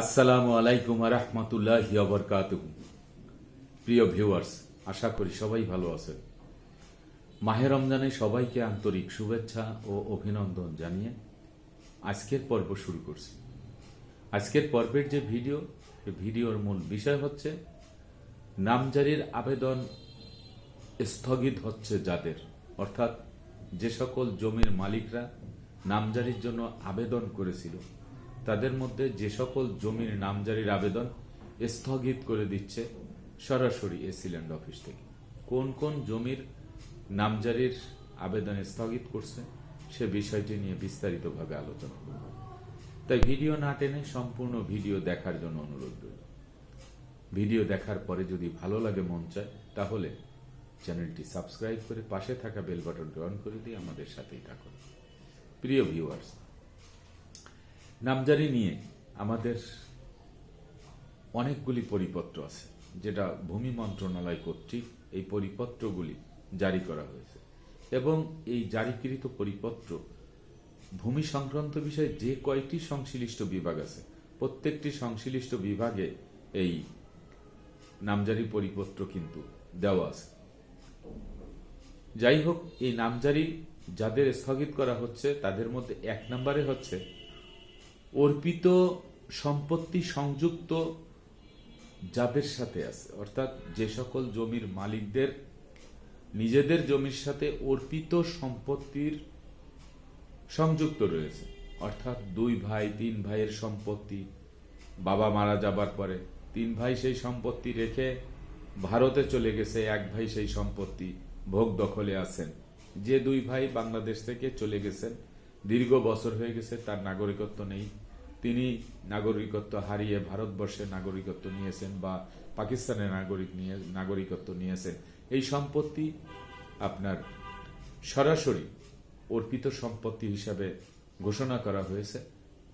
আসসালামু আলাইকুম রহমতুল্লাহ বরকাত প্রিয় ভিউয়ার্স, আশা করি সবাই ভালো আছেন। মাহে রমজানে সবাইকে আন্তরিক শুভেচ্ছা ও অভিনন্দন জানিয়ে আজকের পর্ব শুরু করছি। আজকের পর্বের যে ভিডিও ভিডিওর মূল বিষয় হচ্ছে, নামজারির আবেদন স্থগিত হচ্ছে যাদের। অর্থাৎ যে সকল জমির মালিকরা নামজারির জন্য আবেদন করেছিল তাদের মধ্যে যে সকল জমির নামজারির আবেদন স্থগিত করে দিচ্ছে সরাসরি এসিল্যান্ড অফিস থেকে। কোন কোন জমির নামজারির আবেদন স্থগিত করছে সে বিষয়টি নিয়ে বিস্তারিতভাবে আলোচনা করব। তাই ভিডিও না টেনে সম্পূর্ণ ভিডিও দেখার জন্য অনুরোধ রইল। ভিডিও দেখার পরে যদি ভালো লাগে মন চায়, তাহলে চ্যানেলটি সাবস্ক্রাইব করে পাশে থাকা বেল বাটনটি অন করে দিয়ে আমাদের সাথেই থাকুন। প্রিয় ভিউয়ার্স নামজারি নিয়ে আমাদের অনেকগুলি পরিপত্র আছে, যেটা ভূমি মন্ত্রণালয় কর্তৃক এই পরিপত্রগুলি জারি করা হয়েছে। এবং এই জারিকৃত পরিপত্র ভূমি সংক্রান্ত বিষয়ে যে কয়টি সংশ্লিষ্ট বিভাগ আছে, প্রত্যেকটি সংশ্লিষ্ট বিভাগে এই নামজারি পরিপত্র কিন্তু দেওয়া আছে। যাই হোক, এই নামজারি যাদের স্থগিত করা হচ্ছে, তাদের মধ্যে এক নম্বরে হচ্ছে অর্পিত সম্পত্তি সংযুক্ত যাদের সাথে আছে। অর্থাৎ যে সকল জমির মালিকদের, নিজেদের জমির সাথে অর্পিত সম্পত্তির সংযুক্ত রয়েছে। অর্থাৎ দুই ভাই, তিন ভাইয়ের সম্পত্তি, বাবা মারা যাবার পরে তিন ভাই সেই সম্পত্তি রেখে ভারতে চলে গেছে, এক ভাই সেই সম্পত্তি ভোগ দখলে আছেন। যে দুই ভাই বাংলাদেশ থেকে চলে গেছেন দীর্ঘ বছর হয়ে গেছে, তার নাগরিকত্ব নেই। তিনি নাগরিকত্ব হারিয়ে ভারতবর্ষের নাগরিকত্ব নিয়েছেন বা পাকিস্তানের নাগরিক নিয়ে, নাগরিকত্ব নিয়েছেন। এই সম্পত্তি আপনার সরাসরি অর্পিত সম্পত্তি হিসাবে ঘোষণা করা হয়েছে,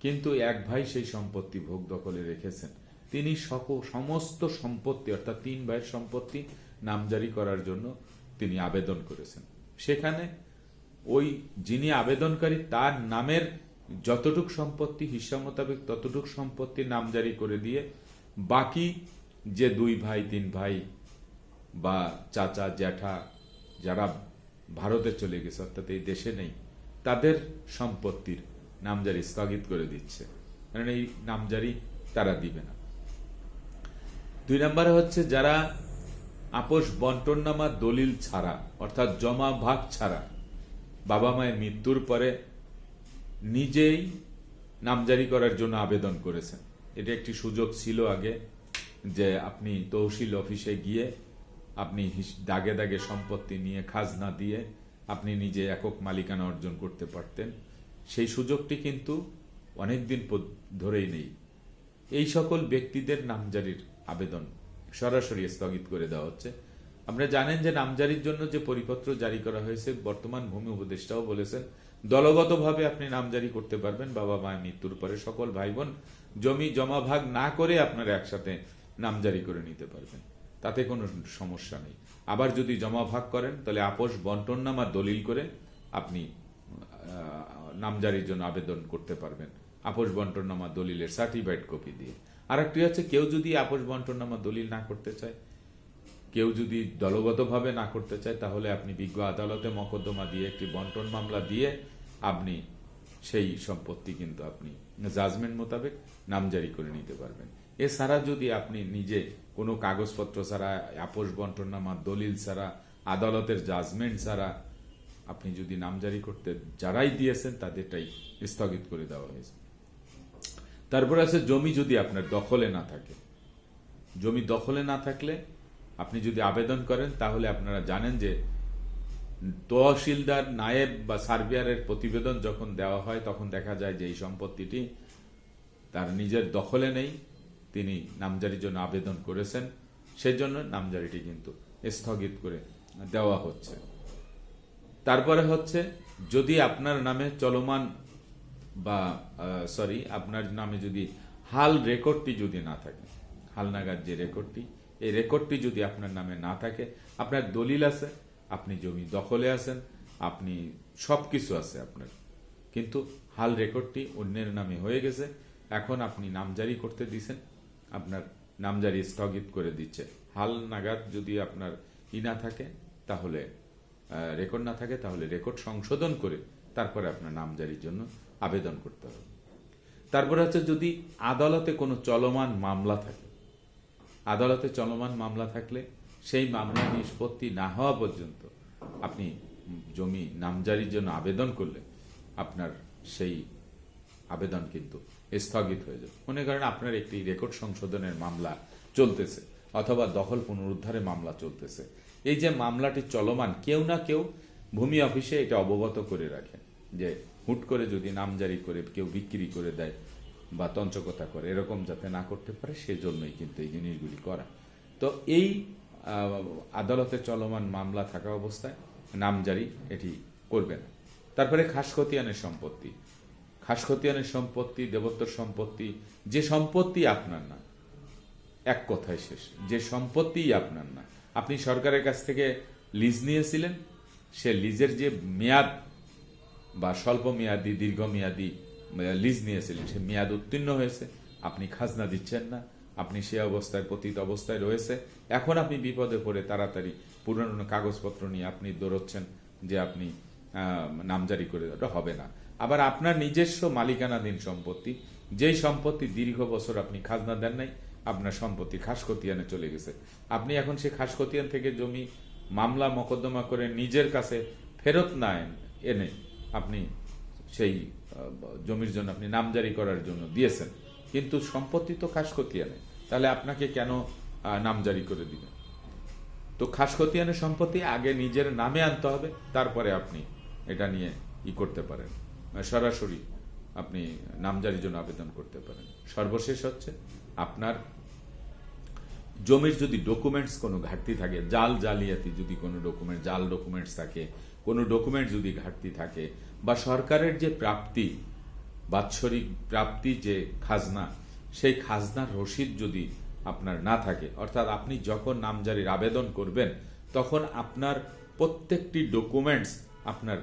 কিন্তু এক ভাই সেই সম্পত্তি ভোগ দখলে রেখেছেন। তিনি সক- সমস্ত সম্পত্তি, অর্থাৎ তিন ভাইয়ের সম্পত্তি নামজারি করার জন্য তিনি আবেদন করেছেন। সেখানে ওই যিনি আবেদনকারী, তার নামের যতটুক সম্পত্তি হিসা মোতাবেক ততটুক সম্পত্তি নামজারি করে দিয়ে বাকি যে দুই ভাই, তিন ভাই বা চাচা, জ্যাঠা যারা ভারতে চলে গেছে, অর্থাৎ এই দেশে নেই, তাদের সম্পত্তির নামজারি স্থগিত করে দিচ্ছে। কারণ এই নামজারি তারা দিবে না। দুই নম্বরে হচ্ছে, যারা আপোষ বন্টননামা দলিল ছাড়া, অর্থাৎ জমা ভাগ ছাড়া বাবা মায়ের মৃত্যুর পরে নিজেই নামজারি করার জন্য আবেদন করেছেন। এটা একটি সুযোগ ছিল আগে যে আপনি তহসিল অফিসে গিয়ে আপনি দাগে দাগে সম্পত্তি নিয়ে খাজনা দিয়ে আপনি নিজে একক মালিকানা অর্জন করতে পারতেন। সেই সুযোগটি কিন্তু অনেকদিন ধরেই নেই। এই সকল ব্যক্তিদের নামজারির আবেদন সরাসরি স্থগিত করে দেওয়া হচ্ছে। আপনারা জানেন যে নামজারির জন্য যে পরিপত্র জারি করা হয়েছে, বর্তমান ভূমি উপদেষ্টাও বলেছেন, দলগতভাবে আপনি নামজারি করতে পারবেন, বাবা মায়ের মৃত্যুর পরে সকল ভাই বোন জমি জমা ভাগ না করে আপনারা একসাথে নামজারি করে নিতে পারবেন। তাতে কোনো সমস্যা নেই। আবার যদি জমা ভাগ করেন, তাহলে আপোষ বন্টননামা দলিল করে আপনি নামজারির জন্য আবেদন করতে পারবেন। আপোষ বন্টননামা দলিলের সার্টিফাইড কপি দিয়ে। আর একটি হচ্ছে, কেউ যদি আপোষ বন্টননামা দলিল না করতে চায় কেউ যদি দলগতভাবে না করতে চায়, তাহলে আপনি বিজ্ঞ আদালতে মকদ্দমা দিয়ে একটি বন্টন মামলা দিয়ে আপনি সেই সম্পত্তি কিন্তু আপনি জাজমেন্ট মোতাবেক নামজারি করে নিতে পারবেন। এছাড়া যদি আপনি নিজে কোনো কাগজপত্র ছাড়া, আপোষ বন্টননামা, দলিল ছাড়া, আদালতের জাজমেন্ট ছাড়া আপনি যদি নামজারি করতে যারাই দিয়েছেন, তাদেরটাই স্থগিত করে দেওয়া হয়েছে। তারপর আছে, জমি যদি আপনার দখলে না থাকে, জমি দখলে না থাকলে আপনি যদি আবেদন করেন, তাহলে আপনারা জানেন যে তহসিলদার নায়েব বা সার্ভিয়ারের প্রতিবেদন যখন দেওয়া হয়, তখন দেখা যায় যে এই সম্পত্তিটি তার নিজের দখলে নেই। তিনি নামজারির জন্য আবেদন করেছেন। সেজন্য নামজারিটি কিন্তু স্থগিত করে দেওয়া হচ্ছে। তারপরে হচ্ছে, যদি আপনার নামে চলমান বা সরি আপনার নামে যদি হাল রেকর্ডটি যদি না থাকে, হালনাগাদ যে রেকর্ডটি এই রেকর্ডটি যদি আপনার নামে না থাকে, আপনার দলিল আছে, আপনি জমি দখলে আছেন, আপনি সব কিছু আছে আপনার। কিন্তু হাল রেকর্ডটি অন্যের নামে হয়ে গেছে, এখন আপনি নামজারি করতে দিছেন আপনার নামজারি স্থগিত করে দিচ্ছে। হাল নাগাদ যদি আপনার ই না থাকে, তাহলে রেকর্ড না থাকে, তাহলে রেকর্ড সংশোধন করে তারপরে আপনার নামজারির জন্য আবেদন করতে হবে। তারপরে হচ্ছে যদি আদালতে কোনো চলমান মামলা থাকে আদালতে চলমান মামলা থাকলে সেই মামলা নিষ্পত্তি না হওয়া পর্যন্ত আপনি জমি নামজারির জন্য আবেদন করলে আপনার সেই আবেদন কিন্তু স্থগিত হয়ে যাবে। মনে করেন আপনার একটি রেকর্ড সংশোধনের মামলা চলতেছে অথবা দখল পুনরুদ্ধারে মামলা চলতেছে। এই যে মামলাটি চলমান কেউ না কেউ ভূমি অফিসে এটা অবগত করে রাখে যে হুট করে যদি নামজারি করে কেউ বিক্রি করে দেয় বা তঞ্চকতা করে, এরকম যাতে না করতে পারে, সেজন্যই কিন্তু এই জিনিসগুলি করা। তো এই আদালতে চলমান মামলা থাকা অবস্থায় নামজারি এটি করবে না। তারপরে খাস খতিয়ানের সম্পত্তি। খাস খতিয়ানের সম্পত্তি দেবত্বর সম্পত্তি, যে সম্পত্তি আপনার না, এক কথায় শেষ। যে সম্পত্তিই আপনার না, আপনি সরকারের কাছ থেকে লিজ নিয়েছিলেন, সে লিজের যে মেয়াদ বা স্বল্প মেয়াদি দীর্ঘমেয়াদী লিজ নিয়েছিলেন। সে মেয়াদ উত্তীর্ণ হয়েছে, আপনি খাজনা দিচ্ছেন না, আপনি সে অবস্থায় পতিত অবস্থায় রয়েছে। এখন আপনি বিপদে পড়ে তাড়াতাড়ি পুরনো কাগজপত্র নিয়ে আপনি দৌড়চ্ছেন যে আপনি নামজারি করে ওটা হবে না। আবার আপনার নিজস্ব মালিকানাধীন সম্পত্তি, যেই সম্পত্তি দীর্ঘ বছর আপনি খাজনা দেন নাই, আপনার সম্পত্তি খাস খতিয়ানে চলে গেছে। আপনি এখন সে খাস খতিয়ান থেকে জমি, মামলা, মকদ্দমা করে নিজের কাছে ফেরত না এনে আপনি সেই জমির জন্য আপনি নামজারি করার জন্য দিয়েছেন। কিন্তু সম্পত্তি তো খাস খতিয়ানে তাহলে আপনাকে কেন নামজারি করে দিবেন তো খাস খতিয়ানের সম্পত্তি আগে নিজের নামে আনতে হবে, তারপরে আপনি এটা নিয়ে ই করতে পারেন। সরাসরি আপনি নামজারির জন্য আবেদন করতে পারেন। সর্বশেষ হচ্ছে, আপনার জমির যদি ডকুমেন্টস কোনো ঘাটতি থাকে, জাল জালিয়াতি যদি কোনো ডকুমেন্ট জাল ডকুমেন্টস থাকে কোনো ডকুমেন্ট যদি ঘাটতি থাকে বা সরকারের যে প্রাপ্তি, বাৎসরিক প্রাপ্তি যে খাজনা, সেই খাজনার রসিদ যদি আপনার না থাকে, অর্থাৎ আপনি যখন নামজারির আবেদন করবেন, তখন আপনার প্রত্যেকটি ডকুমেন্টস আপনার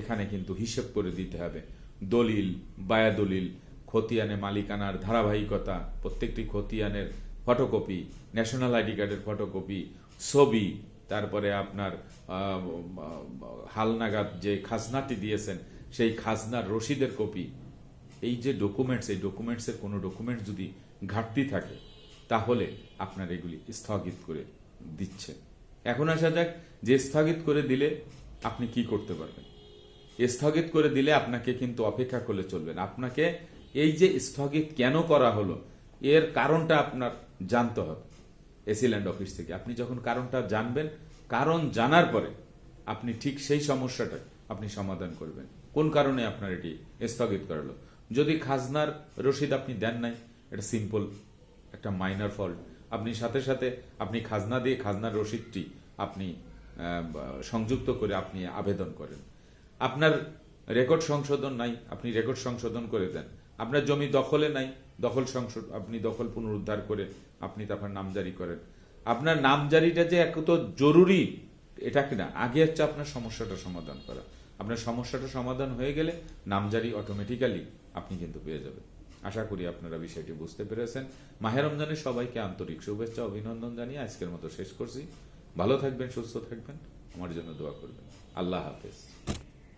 এখানে কিন্তু হিসেব করে দিতে হবে। দলিল বায়া দলিল খতিয়ানে মালিকানার ধারাবাহিকতা, প্রত্যেকটি খতিয়ানের ফটোকপি ন্যাশনাল আইডি কার্ডের ফটোকপি ছবি তারপরে আপনার হালনাগাদ যে খাজনাটি দিয়েছেন, সেই খাজনার রসিদের কপি। এই যে ডকুমেন্টস এই ডকুমেন্টসের কোনো ডকুমেন্ট যদি ঘাটতি থাকে, তাহলে আপনার এগুলি স্থগিত করে দিচ্ছে এখন আসা যাক, যে স্থগিত করে দিলে আপনি কি করতে পারবেন। স্থগিত করে দিলে আপনাকে কিন্তু অপেক্ষা করলে চলবেন আপনাকে এই যে স্থগিত কেন করা হলো, এর কারণটা আপনার জানতে হবে। এসিল্যান্ড অফিস থেকে। আপনি যখন কারণটা জানবেন, কারণ জানার পরে আপনি ঠিক সেই সমস্যাটা আপনি সমাধান করবেন। কোন কারণে আপনার এটি স্থগিত করালো যদি খাজনার রসিদ আপনি দেন নাই, এটা সিম্পল একটা মাইনার ফল্ট আপনি সাথে সাথে আপনি খাজনা দিয়ে খাজনার রসিদটি আপনি সংযুক্ত করে আপনি আবেদন করেন। আপনার রেকর্ড সংশোধন নাই, আপনি রেকর্ড সংশোধন করে দেন। আপনার জমি দখলে নাই, দখল সংশোধন আপনি দখল পুনরুদ্ধার করে আপনি তারপর নামজারি করেন। আপনার নামজারিটা যে এক তো জরুরি, এটা কিনা? আগে হচ্ছে আপনার সমস্যাটা সমাধান করা। আপনার সমস্যাটা সমাধান হয়ে গেলে নামজারি অটোমেটিক্যালি আপনি কিন্তু পেয়ে যাবেন। আশা করি আপনারা বিষয়টি বুঝতে পেরেছেন। মাহের রমজানের সবাইকে আন্তরিক শুভেচ্ছা, অভিনন্দন জানিয়ে আজকের মতো শেষ করছি। ভালো থাকবেন, সুস্থ থাকবেন। আমার জন্য দোয়া করবেন। আল্লাহ হাফেজ।